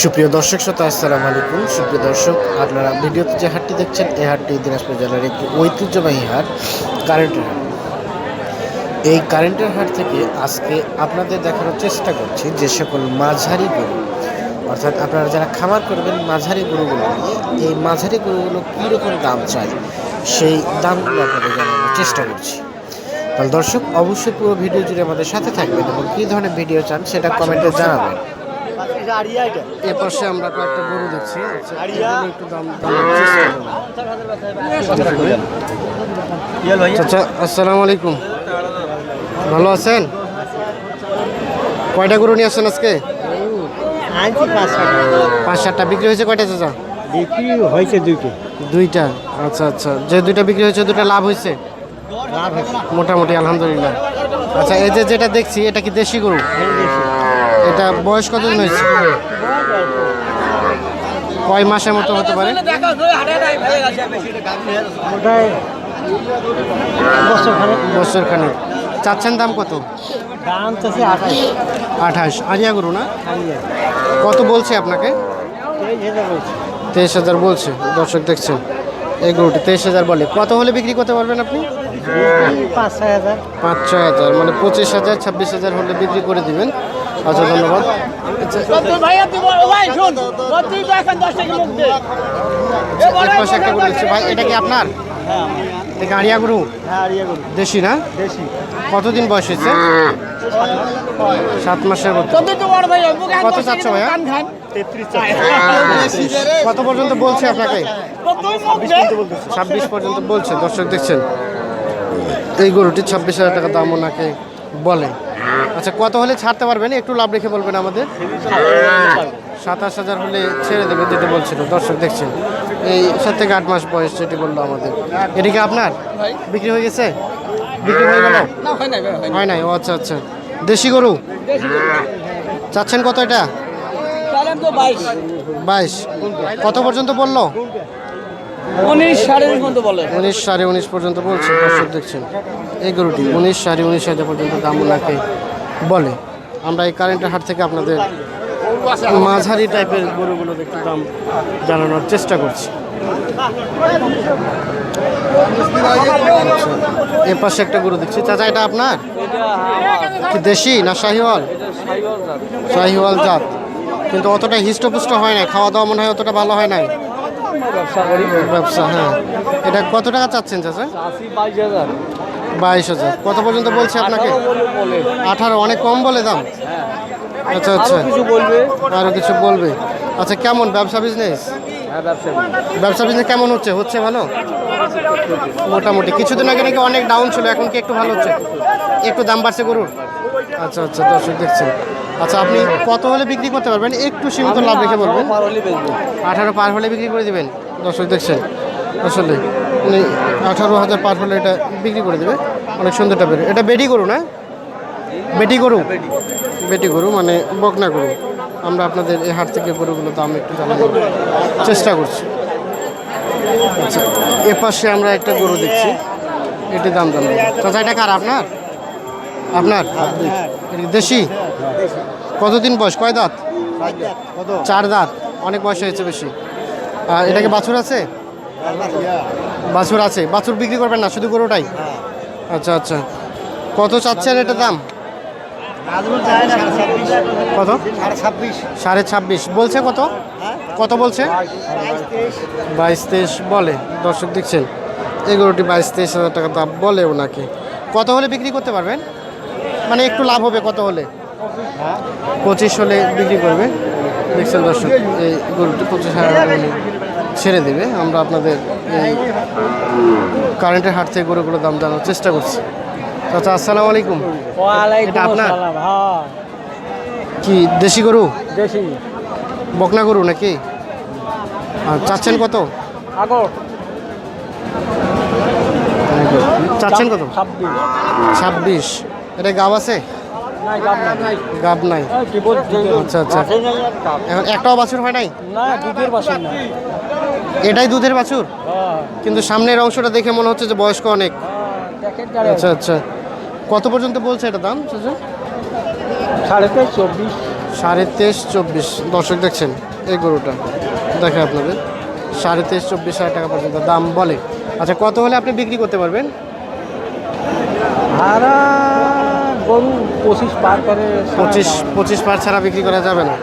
সুপ্রিয় দর্শক শ্রোতা, আসসালামু আলাইকুম। সুপ্রিয় দর্শক, আপনারা ভিডিওতে যে হাটটি দেখছেন, এই হাটটি দিনাজপুর জেলার একটি ঐতিহ্যবাহী হাট, কারেন্টের হাট। এই কারেন্টের হাট থেকে আজকে আপনাদের দেখানোর চেষ্টা করছি যে সকল মাঝারি গরু। অর্থাৎ আপনারা যারা খামার করবেন, মাঝারি গরুগুলো নিয়ে, এই মাঝারি গরুগুলো কীরকম দাম চাই, সেই দামগুলো আপনাদের জানানোর চেষ্টা করছি। তাহলে দর্শক, অবশ্যই পুরো ভিডিও জুড়ে আমাদের সাথে থাকবেন এবং কী ধরনের ভিডিও চান, সেটা কমেন্টে জানাবেন। এ পাশে আমরা কয়েকটা গরু দেখছি। আচ্ছা, একটু দাম করব। আচ্ছা আসসালামু আলাইকুম। ভালো আছেন? কয়টা গরু নিয়ে আসছেন আজকে? পাঁচ সাতটা। বিক্রি হয়েছে কয়টা চাচা? বিক্রি হয়েছে দুইটি। দুইটা। আচ্ছা আচ্ছা। যে দুইটা বিক্রি হয়েছে দুইটা লাভ হয়েছে? লাভ হয়েছে। মোটামুটি আলহামদুলিল্লাহ। আচ্ছা এই যে যেটা দেখছি এটা কি দেশি গরু? এটা বয়স কত কতদিন হয়েছে? কয় মাসের মতো হতে পারে? বছর খানে চাচ্ছেন দাম কত? দাম আঠাশ। আঠাশ। আরিয়া গরু না? কত বলছে আপনাকে? তেইশ হাজার বলছে। তেইশ হাজার বলছে। দর্শক দেখছেন এই গরুটি তেইশ হাজার বলে। কত হলে বিক্রি করতে পারবেন আপনি? পাঁচ ছয় হাজার। পাঁচ ছয় হাজার মানে পঁচিশ হাজার ছাব্বিশ হাজার হলে বিক্রি করে দিবেন। আচ্ছা ধন্যবাদ। আচ্ছা, একটা দেখছি ভাই এটা কি আপনার? হ্যাঁ এটা কি গরু? হ্যাঁ আরিয়া গরু। দেশি না? দেশি। কতদিন বয়স হয়েছে? সাত মাসের মতো কত চাচ্ছ ভাইয়া? তেত্রিশ কত পর্যন্ত বলছে আপনাকে? ছাব্বিশ পর্যন্ত বলছে। দর্শক দেখছেন। এই গরুটি ছাব্বিশ হাজার টাকা দাম ওনাকে বলে। আচ্ছা কত হলে ছাড়তে পারবেন? একটু লাভ রেখে বলবেন আমাদের। সাতাশ হাজার হলে ছেড়ে দেবে যেটা বলছিল। দর্শক দেখছেন। এই সাত থেকে আট মাস বয়স যেটি বলল আমাদের। এটি কি আপনার? বিক্রি হয়ে গেছে? বিক্রি হয়ে গেল? হয় নাই ও আচ্ছা আচ্ছা। দেশি গরু? চাচ্ছেন কত এটা? বাইশ। কত পর্যন্ত বলল? উনিশ সাড়ে উনিশ পর্যন্ত বলে। উনিশ সাড়ে উনিশ পর্যন্ত বলছে। দর্শক দেখছেন। এই গরুটি উনিশ সাড়ে উনিশ হাজার পর্যন্ত দাম ওনাকে বলে। আমরা এই কারেন্টের হাট থেকে আপনাদের মাঝারি টাইপের গরুগুলো একটু দাম জানানোর চেষ্টা করছি। আচ্ছা, এ পাশে একটা গরু দেখছি। চাচা এটা আপনার? কি দেশি না শাহিওয়াল? শাহিওয়াল জাত। কিন্তু অতটা হিষ্টপুষ্ট হয় না খাওয়া দাওয়া মনে হয় অতটা ভালো হয় নাই। ব্যবসা হ্যাঁ। এটা কত টাকা চাচ্ছেন চাচা? বাইশ হাজার। কত পর্যন্ত বলছে আপনাকে? আঠারো অনেক কম বলে দাম? আচ্ছা আচ্ছা। কিছু বলবে? আরও কিছু বলবে। আচ্ছা কেমন ব্যবসা বিজনেস হ্যাঁ ব্যবসা বিজনেস কেমন হচ্ছে? হচ্ছে ভালো? মোটামুটি। কিছুদিন আগে নাকি অনেক ডাউন ছিল এখন কি একটু ভালো হচ্ছে? একটু দাম বাড়ছে গরুর? আচ্ছা আচ্ছা দর্শক দেখছেন। আচ্ছা আপনি কত হলে বিক্রি করতে পারবেন? একটু সীমিত লাভ রেখে বলবেন। আঠারো পার হলে বিক্রি করে দেবেন? দর্শক দেখছেন। আসলে আঠারো হাজার পার হলে এটা বিক্রি করে দেবে। অনেক সুন্দরটা বেরো এটা বেটি গরু না? বেটি গরু? বেটি গরু মানে বকনা গরু। আমরা আপনাদের এই হাট থেকে গরুগুলো দাম একটু জানানোর চেষ্টা করছি। আচ্ছা এ পাশে আমরা একটা গরু দেখছি। এটি দাম জানাব। চাচা, এটা কার, আপনার? আপনার? দেশি? কতদিন বয়স? কয় দাঁত? চার দাঁত। অনেক বয়স হয়েছে বেশি। এটাকে বাছুর আছে? বাছুর আছে। বাছুর বিক্রি করবেন না, শুধু গরুটাই? আচ্ছা আচ্ছা। কত চাচ্ছেন এটা দাম? কত? সাড়ে ছাব্বিশ। বলছে কত? কত বলছে? বাইশ তেইশ। বলে দর্শক দেখছেন। এই গরুটি বাইশ তেইশ হাজার টাকা দাম বলে ওনাকে কত হলে বিক্রি করতে পারবেন? মানে একটু লাভ হবে কত হলে? পঁচিশ হলে বিক্রি করবে। দেখছেন দর্শক এই গরুটি পঁচিশ হাজার ছেড়ে দেবে। আমরা আপনাদের এই কারেন্টের হাট থেকে গরুগুলোর দাম জানার চেষ্টা করছি। আচ্ছা আসসালামু আলাইকুম। এটা আপনার? হ্যাঁ। কি দেশি গরু? দেশি। বকনা গরু নাকি? চাচ্ছেন কত? চাচ্ছেন কত? ছাব্বিশ। এটা গাব আছে? গাব নাই। আচ্ছা, আচ্ছা। এখন একটাও বাছুর হয় নাই? না দুধের না এটাই দুধের বাছুর? হ্যাঁ। কিন্তু সামনের অংশটা দেখে মনে হচ্ছে যে বয়স্ক অনেক। আচ্ছা আচ্ছা। কত পর্যন্ত বলছে এটা দাম? সাড়ে তেইশ চব্বিশ। সাড়ে তেইশ চব্বিশ। দর্শক দেখছেন এই গরুটা। দেখে আপনাদের। সাড়ে তেইশ চব্বিশ হাজার টাকা পর্যন্ত দাম বলে। আচ্ছা কত হলে আপনি বিক্রি করতে পারবেন? ভাড়া গরু পঁচিশ পার করে পঁচিশ পঁচিশ পার ছাড়া বিক্রি করা যাবে না।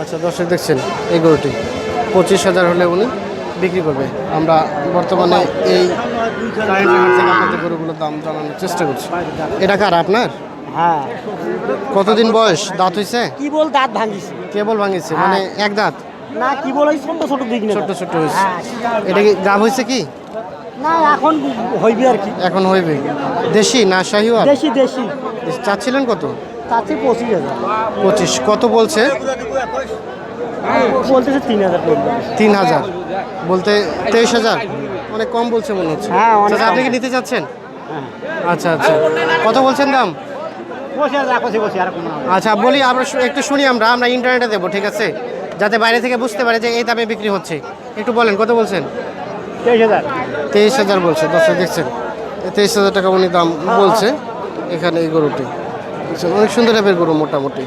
আচ্ছা দর্শক দেখছেন এই গরুটি। পঁচিশ হাজার হলে উনি বিক্রি করবে। আমরা বর্তমানে এই আপনাদের গরুগুলোর দাম জানানোর চেষ্টা করছি। এটা কার আপনার? হ্যাঁ। কতদিন বয়স? দাঁত হয়েছে কি বল দাঁত ভাঙিছে? কেবল ভাঙিছে মানে এক দাঁত? না কি বল ওই ছোট ছোট দিক না ছোট্ট ছোট্ট হয়েছে এটা কি গাভ হয়েছে কি? না এখন হইবে আর কি। এখন হইবে। দেশি না শাহিওয়াল? দেশি দেশি। চাচ্ছিলেন কত? তাতে পঁচিশ হাজার। পঁচিশ। কত বলছে? বলতেছে তিন হাজার। তিন হাজার। বলতে তেইশ হাজার? অনেক কম বলছে মনে হচ্ছে। হ্যাঁ, অনেক আপনি কি নিতে চাচ্ছেন? হ্যাঁ। আচ্ছা আচ্ছা। কত বলছেন দাম? আচ্ছা বলি আমরা একটু শুনি আমরা আমরা ইন্টারনেটে দেবো ঠিক আছে? যাতে বাইরে থেকে বুঝতে পারে যে এই দামে বিক্রি হচ্ছে। একটু বলেন কত বলছেন? তেইশ হাজার। তেইশ হাজার বলছে দর্শক দেখছেন। তেইশ হাজার টাকা উনি দাম বলছে এখানে এই গরুটি। অনেক সুন্দর টাইপের গরু মোটামুটি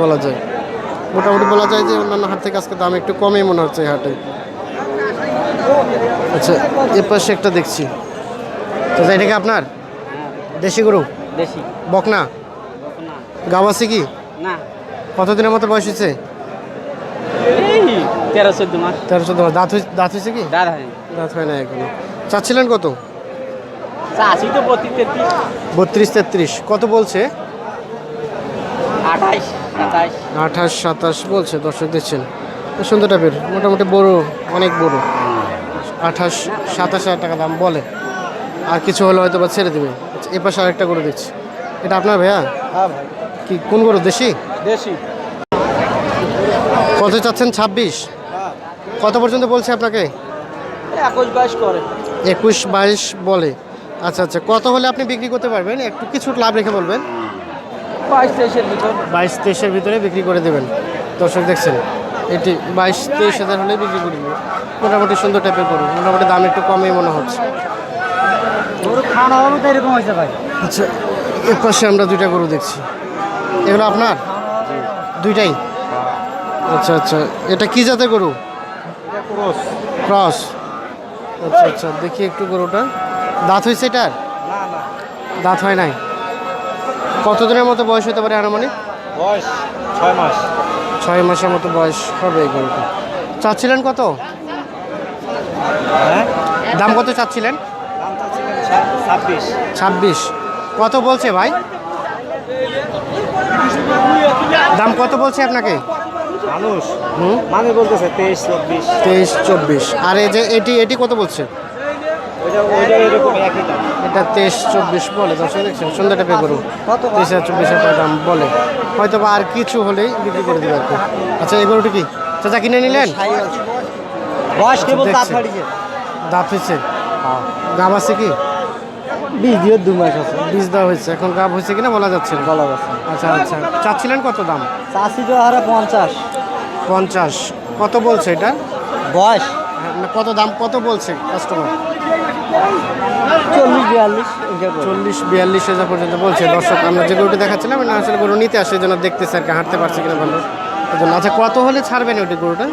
বলা যায়। মোটামুটি বলা যায় যে অন্যান্য হাট থেকে আজকে দাম একটু কমই মনে হচ্ছে এই হাটে। আচ্ছা এর পাশে একটা দেখছি। তো এটা কি আপনার? দেশি গরু? দেশি। বকনা? গাব আছে কি? না। কতদিনের মতো বয়স হয়েছে? তেরো চোদ্দ মাস। তেরো চোদ্দ মাস। দাঁত দাঁত হয়েছে কি? দাঁত হয় না এখনও। চাচ্ছিলেন কত? চাষি তো বত্রিশ তেত্রিশ। বত্রিশ তেত্রিশ। কত বলছে? সাতাইশ আঠাশ সাতাশ বলছে দর্শক দেখছেন। খুব সুন্দর টাইপের মোটামুটি বড় অনেক বড়। আঠাশ সাতাশ হাজার টাকা দাম বলে। আর কিছু হলে হয়তো বা ছেড়ে দেবে। এ পাশে আরেকটা গরু দেখছি। এটা আপনার ভাইয়া? হ্যাঁ কি কোন গরু দেশি? দেশি। কত চাচ্ছেন? ছাব্বিশ? হ্যাঁ। কত পর্যন্ত বলছে আপনাকে? একুশ বাইশ করে। একুশ বাইশ বলে। আচ্ছা আচ্ছা। কত হলে আপনি বিক্রি করতে পারবেন? একটু কিছু লাভ রেখে বলবেন। বাইশ তেইশের ভিতর। বাইশ তেইশের ভিতরে বিক্রি করে দেবেন। দর্শক দেখছেন এটি বাইশ তেইশ হাজার হলে বিক্রি করে দেবেন। মোটামুটি সুন্দর টাইপের গরু। মোটামুটি দাম একটু কমই মনে হচ্ছে। গরু খাওয়া হবে তো এরকম হয়েছে ভাই। আচ্ছা এর পাশে আমরা দুইটা গরু দেখছি। এগুলো আপনার? দুইটাই? আচ্ছা আচ্ছা। এটা কি জাতের গরু? ক্রস। ক্রস। আচ্ছা আচ্ছা। দেখি একটু গরুটা। দাঁত হয়েছে এটার? না না। দাঁত হয় নাই। কতদিনের মতো বয়স হতে পারে আনুমানিক? বয়স ছয় মাস। ছয় মাসের মতো বয়স হবে এই গরুটা। চাচ্ছিলেন কত? হ্যাঁ? দাম কত চাচ্ছিলেন? ছাব্বিশ। কত বলছে ভাই? দাম কত বলছে আপনাকে? মানুষ। হুম? মানে বলতেছে তেইশ চব্বিশ। তেইশ চব্বিশ। আর এই যে এটি এটি কত বলছে? এটা তেইশ চব্বিশ বলে দর্শক দেখছেন সুন্দর টাইপের গরু তেইশ হাজার চব্বিশ হাজার দাম বলে। হয়তো বা আর কিছু হলেই বিক্রি করে দেবে আর কি। আচ্ছা এই গরুটি কি? চাচা কিনে নিলেন? বয়স কেবল দাঁত। ফাড়িছে দাঁত হয়েছে। গাব আছে কি? বিশ দিয়ে দু মাস আছে। বীজ দেওয়া হয়েছে। এখন গাব হয়েছে কিনা বলা যাচ্ছে না। বলা যাচ্ছে আচ্ছা আচ্ছা। চাচ্ছিলেন কত দাম? চাষি তো হারে পঞ্চাশ। পঞ্চাশ। কত বলছে এটা? বয়স? হ্যাঁ, কত দাম কত বলছে কাস্টমার চল্লিশ বিয়াল্লিশ চল্লিশ বিয়াল্লিশ হাজার পর্যন্ত বলছে। দর্শক আমরা যে গরুটি দেখাচ্ছিলাম না আসলে গরু নিতে আসে জন্য দেখতেছে আর কি হাঁটতে পারছে কিনা ভালো আচ্ছা কত হলে ছাড়বেন ওইটি গরুটা?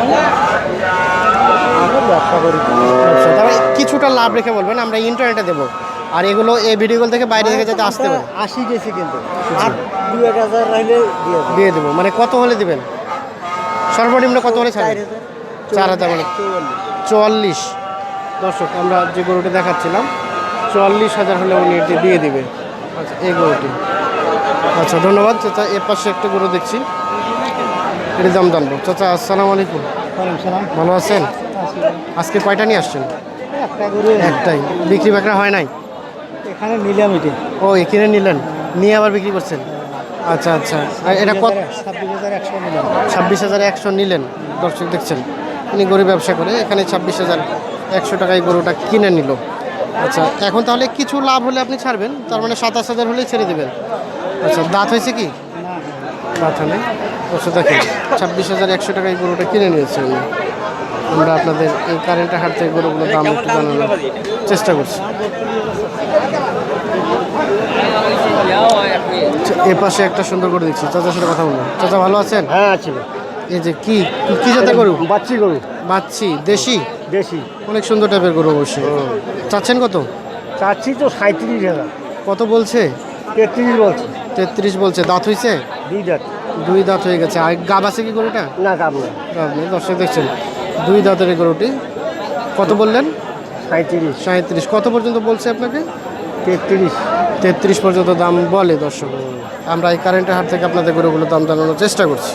আমরা ব্যবসা করি। আচ্ছা তবে কিছুটা লাভ রেখে বলবেন আমরা ইন্টারনেটে দেবো। আর এগুলো এই ভিডিওগুলো থেকে বাইরে থেকে যাতে আসতে পারে। আশি গেছে কিন্তু। আর দু এক হাজার রাইলে দিয়ে দেবো। মানে কত হলে দেবেন? সর্বনিম্ন কত হলে চার ছাড়বেন হাজার। চার হাজার মানে চুয়াল্লিশ। চুয়াল্লিশ দর্শক আমরা যে গরুটি দেখাচ্ছিলাম চুয়াল্লিশ হাজার হলে উনি এটি দিয়ে দিবে। আচ্ছা এই গরুটি। আচ্ছা ধন্যবাদ। চাচা এর পাশে একটা গরু দেখছি। এর দাম জানব চাচা আসসালামু আলাইকুম। ভালো আছেন? আজকে কয়টা নিয়ে আসছেন? একটাই। বিক্রি বাকরা হয় নাই? এখানে নিলাম এটি। ও এখানে নিলেন। নিয়ে আবার বিক্রি করছেন? আচ্ছা আচ্ছা। এটা কত? ছাব্বিশ হাজার একশো নিলেন। দর্শক দেখছেন উনি গরু ব্যবসা করে। এখানে ছাব্বিশ হাজার একশো টাকায় গরুটা কিনে নিল। আচ্ছা এখন তাহলে কিছু লাভ হলে আপনি ছাড়বেন। তার মানে সাতাশ হাজার হলেই ছেড়ে দেবেন। আচ্ছা দাঁত হয়েছে কি? হয় নাই। দেখেন ছাব্বিশ হাজার একশো টাকায় গরুটা কিনে নিয়েছে উনি আমরা আপনাদের এই কারেন্টের হাট থেকে গরুগুলোর দাম একটু জানানোর চেষ্টা করছি। এ পাশে একটা সুন্দর করে দেখছি। চাচার সাথে কথা বললাম চাচা ভালো আছেন? হ্যাঁ আছে। এই যে কি কি যাতে গরু? বাচ্চি গরু। বাচ্চি দেশি? দেশি। অনেক সুন্দর টাইপের গরু অবশ্যই। চাচ্ছেন কত? চাচ্ছি তো সাঁত্রিশ হাজার। কত বলছে? তেত্রিশ বলছে। তেত্রিশ বলছে। দাঁত হইছে? দুই দাঁত। দুই দাঁত হয়ে গেছে। আর গাব আছে কি গরুটা? না গাব না। গাব নেই দর্শক দেখছেন। দুই দাঁতের গরুটি। কত বললেন? সাঁত্রিশ সাঁত্রিশ কত পর্যন্ত বলছে আপনাকে? তেত্রিশ। তেত্রিশ পর্যন্ত দাম বলে দর্শক। আমরা এই কারেন্টের হাট থেকে আপনাদের গরুগুলো দাম জানানোর চেষ্টা করছি।